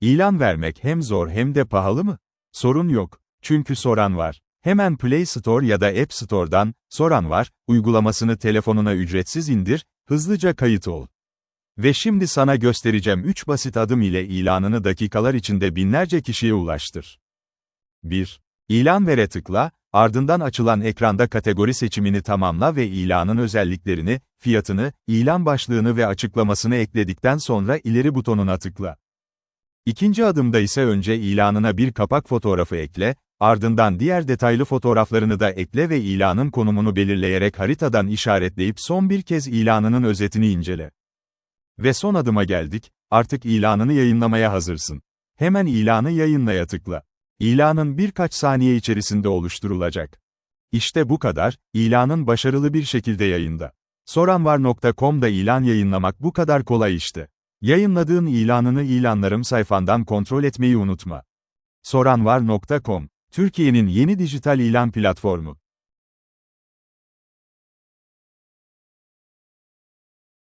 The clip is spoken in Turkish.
İlan vermek hem zor hem de pahalı mı? Sorun yok. Çünkü soran var. Hemen Play Store ya da App Store'dan, soran var, uygulamasını telefonuna ücretsiz indir, hızlıca kayıt ol. Ve şimdi sana göstereceğim 3 basit adım ile ilanını dakikalar içinde binlerce kişiye ulaştır. 1. İlan vere tıkla, ardından açılan ekranda kategori seçimini tamamla ve ilanın özelliklerini, fiyatını, ilan başlığını ve açıklamasını ekledikten sonra ileri butonuna tıkla. İkinci adımda ise önce ilanına bir kapak fotoğrafı ekle, ardından diğer detaylı fotoğraflarını da ekle ve ilanın konumunu belirleyerek haritadan işaretleyip son bir kez ilanının özetini incele. Ve son adıma geldik, artık ilanını yayınlamaya hazırsın. Hemen ilanı yayınlaya tıkla. İlanın birkaç saniye içerisinde oluşturulacak. İşte bu kadar, ilanın başarılı bir şekilde yayında. Soranvar.com'da ilan yayınlamak bu kadar kolay işte. Yayınladığın ilanını ilanlarım sayfandan kontrol etmeyi unutma. Soranvar.com, Türkiye'nin yeni dijital ilan platformu.